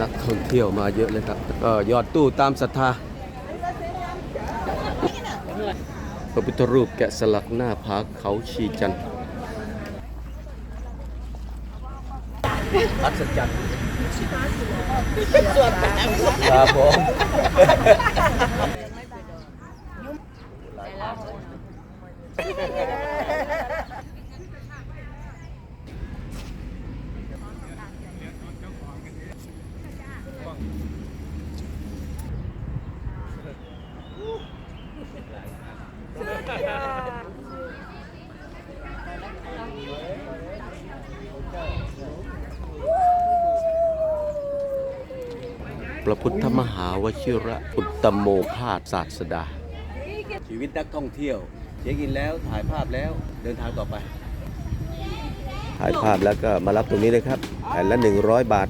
นักท่องเที่ยวมาเยอะเลยครับก็ยอดตู้ตามศรัทธาพระพุทธรูปแกะสลักหน้าผาเขาชีจันทร์อัศจรรย์ครับผม พระพุทธมหาวชิระอุตตมโมภาสศาสดา ชีวิตนักท่องเที่ยวเช็คอินแล้วถ่ายภาพแล้วเดินทางต่อไป ถ่ายภาพแล้วก็มารับตรงนี้เลยครับแผ่นละ 100 บาท